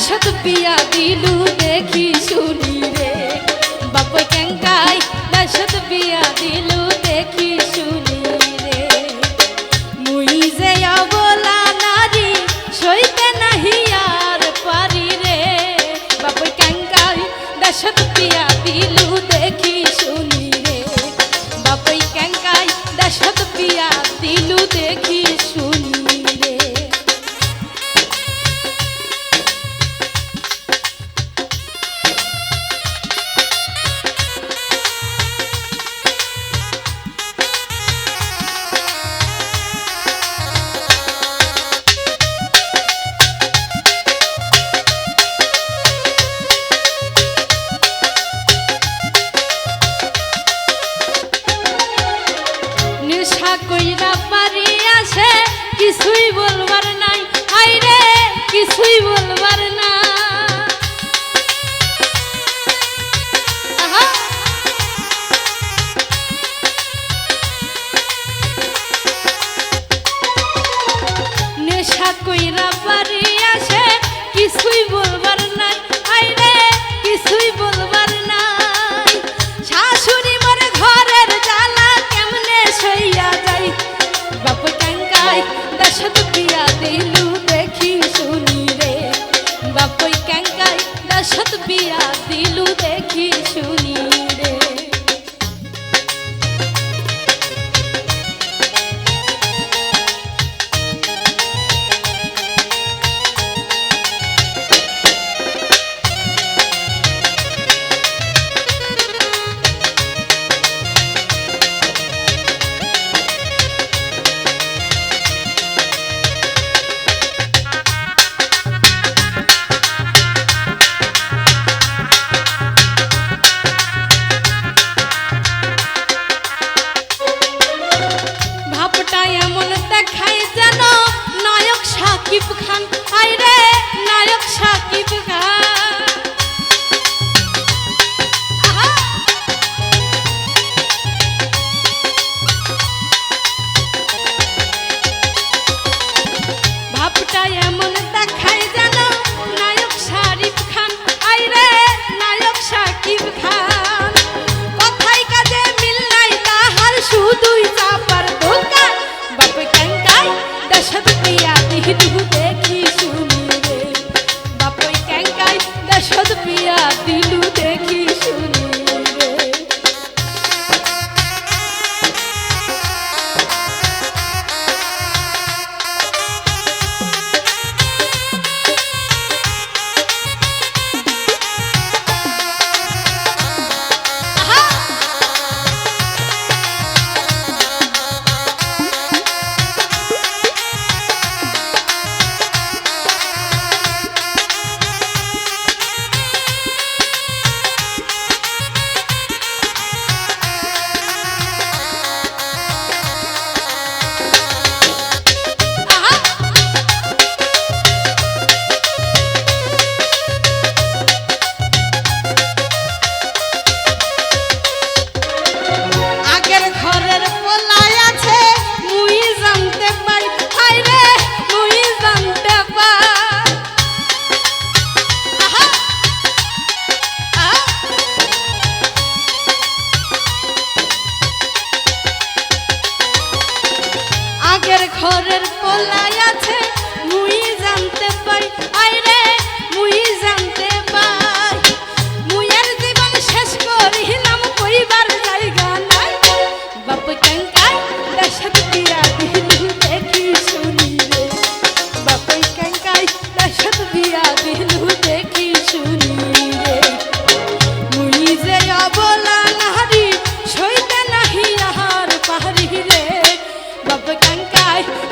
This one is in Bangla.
সত পিয়া দিলু দেখি শুনি রে। বাপ কেঙ্কাই দশত পিয়া দিলু দেখি শুনি রে। মুই যে অবলা নারী, সইতে নাহি আর পারি রে। বাপ কেঙ্কাই সত পিয়া দিলু দেখি শুনি রে। বাপ কেঙ্কাই দশত পিয়া দিলু দেখি কইরা পারি আসে, কিছুই বলবার নাই। আইরে, কিছুই বলবার না। নেশা কইরা পারি আসে, কিছুই বলবার নাই। আইরে, কিছুই বলবার পিয়া দিলু দেখি সাকিব খান আইরে は。